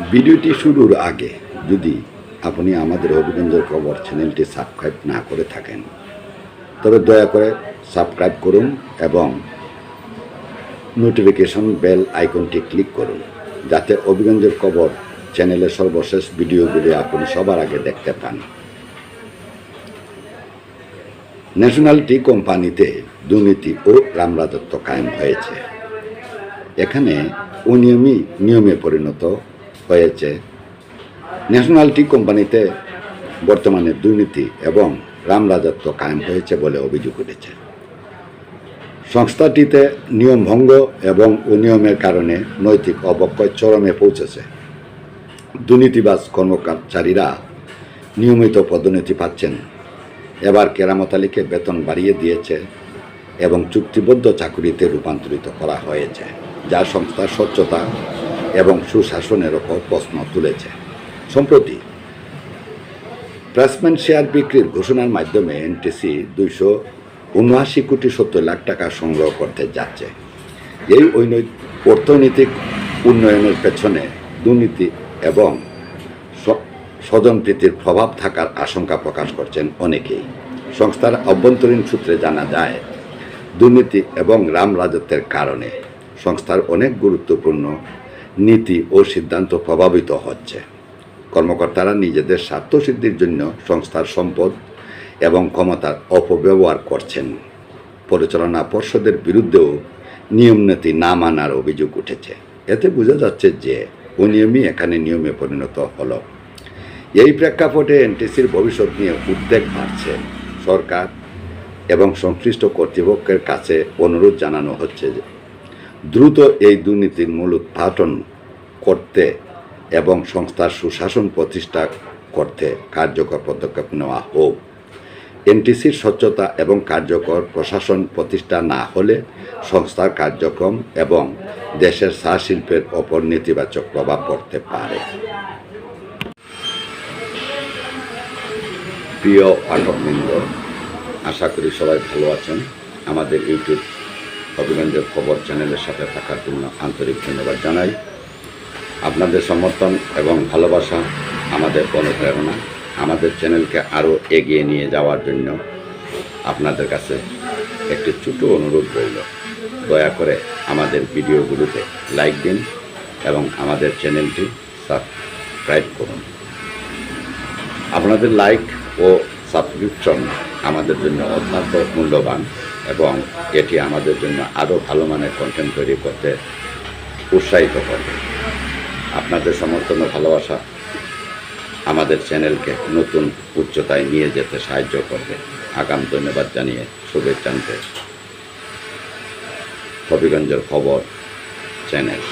ভিডিওটি শুরুর আগে যদি আপনি আমাদের হবিগঞ্জের খবর চ্যানেলটি সাবস্ক্রাইব না করে থাকেন, তবে দয়া করে সাবস্ক্রাইব করুন এবং নোটিফিকেশন বেল আইকনটি ক্লিক করুন, যাতে অভিগঞ্জের খবর চ্যানেলের সর্বশেষ ভিডিওগুলি আপনি সবার আগে দেখতে পান। ন্যাশনাল টি কোম্পানিতে দুর্নীতি ও রামরাজত্ব কায়েম হয়েছে। এখানে অনিয়মই নিয়মে পরিণত হয়েছে। ন্যাশনাল টি কোম্পানিতে বর্তমানে দুর্নীতি এবং রামরাজত্ব কায়েম হয়েছে বলে অভিযোগ উঠেছে। সংস্থাটিতে নিয়ম ভঙ্গ এবং অনিয়মের কারণে নৈতিক অবক্ষয় চরমে পৌঁছেছে। দুর্নীতিবাজ কর্মচারীরা নিয়মিত পদোন্নতি পাচ্ছেন। এবার কেরামত আলীকে বেতন বাড়িয়ে দিয়েছে এবং চুক্তিবদ্ধ চাকুরিতে রূপান্তরিত করা হয়েছে, যা সংস্থার স্বচ্ছতা এবং সুশাসনের ওপর প্রশ্ন তুলেছে। সম্প্রতি প্লেসমেন্ট শেয়ার বিক্রির ঘোষণার মাধ্যমে এনটিসি দুইশো উনআশি কোটি সত্তর লাখ টাকা সংগ্রহ করতে যাচ্ছে। এই অর্থনৈতিক উন্নয়নের পেছনে দুর্নীতি এবং স্বজনপ্রীতির প্রভাব থাকার আশঙ্কা প্রকাশ করছেন অনেকেই। সংস্থার অভ্যন্তরীণ সূত্রে জানা যায়, দুর্নীতি এবং রাম রাজত্বের কারণে সংস্থার অনেক গুরুত্বপূর্ণ নীতি ও সিদ্ধান্ত প্রভাবিত হচ্ছে। কর্মকর্তারা নিজেদের স্বার্থসিদ্ধির জন্য সংস্থার সম্পদ এবং ক্ষমতার অপব্যবহার করছেন। পরিচালনা পর্ষদের বিরুদ্ধেও নিয়মনীতি না মানার অভিযোগ উঠেছে। এতে বোঝা যাচ্ছে যে অনিয়মই এখানে নিয়মে পরিণত হলো। এই প্রেক্ষাপটে এনটিসির ভবিষ্যৎ নিয়ে উদ্বেগ বাড়ছে। সরকার এবং সংশ্লিষ্ট কর্তৃপক্ষের কাছে অনুরোধ জানানো হচ্ছে দ্রুত এই দুর্নীতির মূল উৎপাটন করতে এবং সংস্থার সুশাসন প্রতিষ্ঠা করতে কার্যকর পদক্ষেপ নেওয়া হোক। এনটিসির স্বচ্ছতা এবং কার্যকর প্রশাসন প্রতিষ্ঠা না হলে সংস্থার কার্যক্রম এবং দেশের চা শিল্পের ওপর নেতিবাচক প্রভাব পড়তে পারে। প্রিয় পাঠকবৃন্দ, আশা করি সবাই ভালো আছেন। আমাদের ইউটিউব হবিগঞ্জের খবর চ্যানেলের সাথে থাকার জন্য আন্তরিক ধন্যবাদ জানাই। আপনাদের সমর্থন এবং ভালোবাসা আমাদের অনুপ্রেরণা। আমাদের চ্যানেলকে আরও এগিয়ে নিয়ে যাওয়ার জন্য আপনাদের কাছে একটি ছোটো অনুরোধ রইল। দয়া করে আমাদের ভিডিওগুলোতে লাইক দিন এবং আমাদের চ্যানেলটি সাবস্ক্রাইব করুন। আপনাদের লাইক ও সাবস্ক্রিপশন আমাদের জন্য অত্যন্ত মূল্যবান এবং এটি আমাদের জন্য আরও ভালো মানের কন্টেন্ট তৈরি করতে উৎসাহিত করবে। আপনাদের সমর্থন ও ভালোবাসা আমাদের চ্যানেলকে নতুন উচ্চতায় নিয়ে যেতে সাহায্য করবে। আগাম ধন্যবাদ জানিয়ে শুভেচ্ছান্তে হবিগঞ্জের খবর চ্যানেল।